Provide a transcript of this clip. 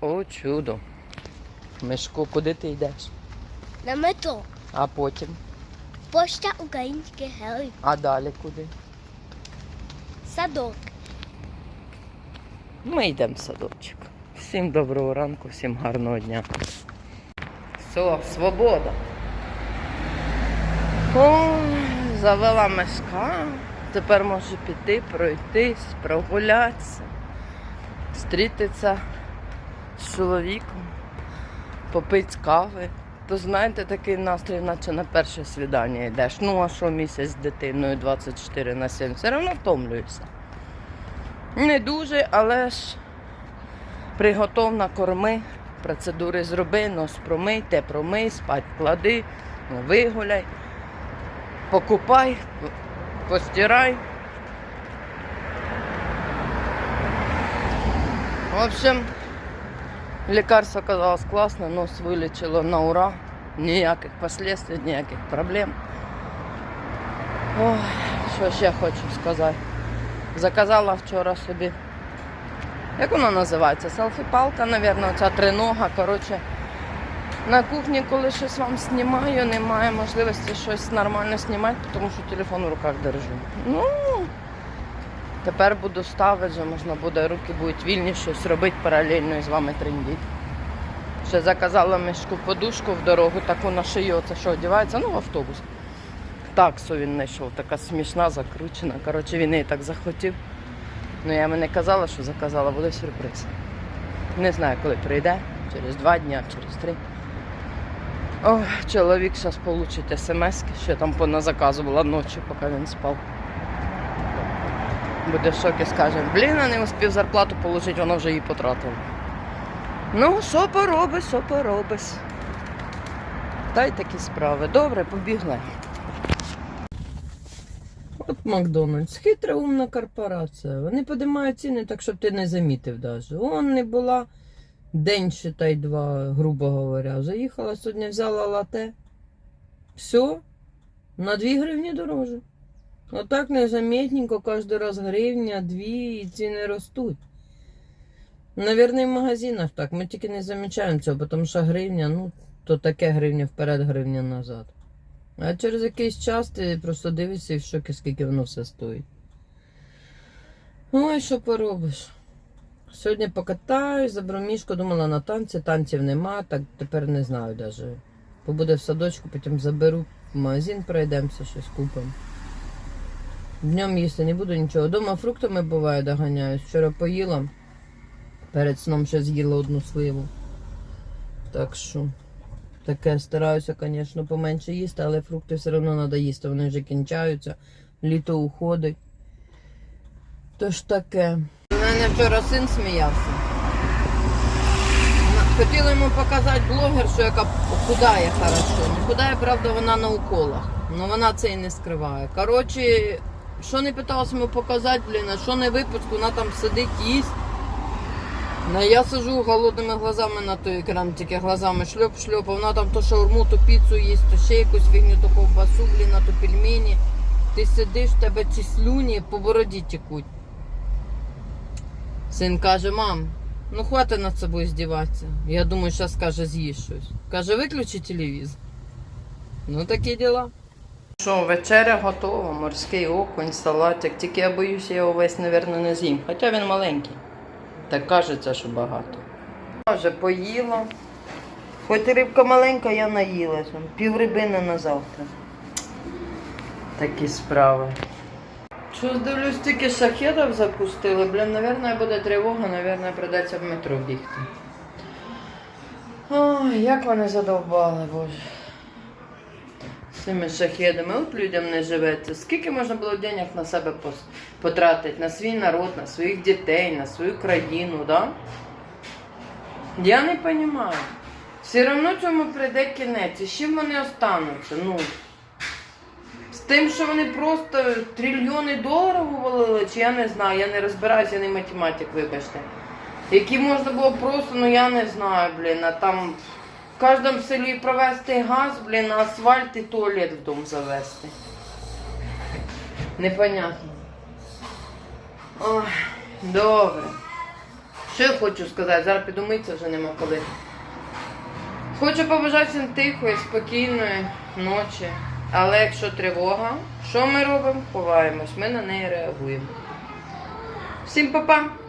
О, чудо. Мишко, куди ти йдеш? На метро. А потім? Пошта українських героїв. А далі куди? Садок. Ми йдемо в садочок. Всім доброго ранку, всім гарного дня. Все, свобода. О, завела мешка. Тепер можу піти, пройтись, прогулятися, зустрітися з чоловіком, попити кави. То знаєте, такий настрій, наче на перше свідання йдеш. Ну, а що місяць з дитиною 24 на 7, все одно втомлюєшся. Не дуже, але ж приготов на корми, процедури зроби, нос промий, те промий, спать клади, ну, вигуляй, покупай, постирай. В общем, лекарство оказалось классно, нос вылечило на ура. Ніяких последствий, ніяких проблем. Ой, що ще хочу сказати. Заказала вчора собі. Як вона називається? Селфі-палка, мабуть, оця тринога. Коротше, на кухні, коли щось вам знімаю, немає можливості щось нормально знімати, тому що телефон в руках держу. Ну, тепер буду ставити, вже можна буде, руки будуть вільні, щось робити паралельно і з вами трендіть. Ще заказала мішку подушку в дорогу, таку на шию, це що одягається, ну в автобус. Таксу він знайшов, така смішна, закручена. Коротше, він її так захотів. Ну я не казала, що заказала, буде сюрприз. Не знаю, коли прийде, через два дні, через три. Ох, чоловік зараз получить смс, що там поназаказувала ночі, поки він спав. Буде в шокі, скаже, блін, не успів зарплату отримати, воно вже її потратила. Ну, що поробиш, що поробиш. Та й такі справи. Добре, побігли. От Макдональдс, хитра умна корпорація. Вони підіймають ціни так, щоб ти не замітив навіть. Он не була день, считай, два, грубо говоря. Заїхала сьогодні, взяла лате. Все, на 2 гривні дороже. Отак незаметненько, кожен раз гривня, дві, і ціни ростуть. Навірно, в магазинах так. Ми тільки не замічаємо цього, тому що гривня, ну, то таке гривня вперед, гривня назад. А через якийсь час ти просто дивишся і в шокі, скільки воно все стоїть. Ой, що поробиш? Сьогодні покатаюсь, заберу мішку, думала на танці, танців нема, так тепер не знаю навіть. Побуде в садочку, потім заберу в магазин, пройдемося, щось купимо. Днем їсти не буду нічого. Дома фруктами буває доганяюсь. Вчора поїла. Перед сном ще з'їла одну сливу. Так що. Таке стараюся, звісно, поменше їсти, але фрукти все одно треба їсти, вони вже кінчаються, літо уходить. Тож таке. У мене вчора син сміявся. Хотіла йому показати блогер, що яка худає хорошо. Худає, правда, вона на уколах. але вона це і не скриває. Коротше, що не питалася йому показати, блін, а що не випуск, вона там сидить, їсть. Ну, я сижу голодними глазами на той екран, тільки глазами шльоп-шльоп, а вона там то шаурму, то піцу їсть, то ще якусь фігню, то ковбасу, блін, а то пельмені. Ти сидиш, в тебе ці слюні по бороді текуть. Син каже, мам, ну хватить над собою здіватися. Я думаю, зараз каже, з'їж щось. Каже, виключи телевізор. Ну такі діла. Що, вечеря готова, морський окунь, салатик. Тільки я боюся, я його весь, мабуть, не з'їм. Хоча він маленький. Так кажеться, що багато. Я вже поїла. Хоч рибка маленька, я наїлася. Пів рибини на завтра. Такі справи. Що дивлюсь, тільки шахедів запустили. Блін, напевно, буде тривога, напевно, придеться в метро бігти. Ой, як вони задовбали, боже. Цими шахедами, от людям не живеться. Скільки можна було денег на себе потратити? На свій народ, на своїх дітей, на свою країну, да? Я не розумію. Все одно цьому прийде кінець. І з чим вони остануться? Ну, з тим, що вони просто трильйони доларів увалили, чи я не знаю, я не розбираюся, я не математик, вибачте. Які можна було просто, ну я не знаю, блін, а там в кожному селі провести газ, блін, асфальт і туалет в дом завести. Непонятно. Ой, добре. Що я хочу сказати? Зараз підумитися вже нема коли. Хочу побажати всім тихої, спокійної ночі. Але якщо тривога, що ми робимо? Ховаємось, ми на неї реагуємо. Всім па-па!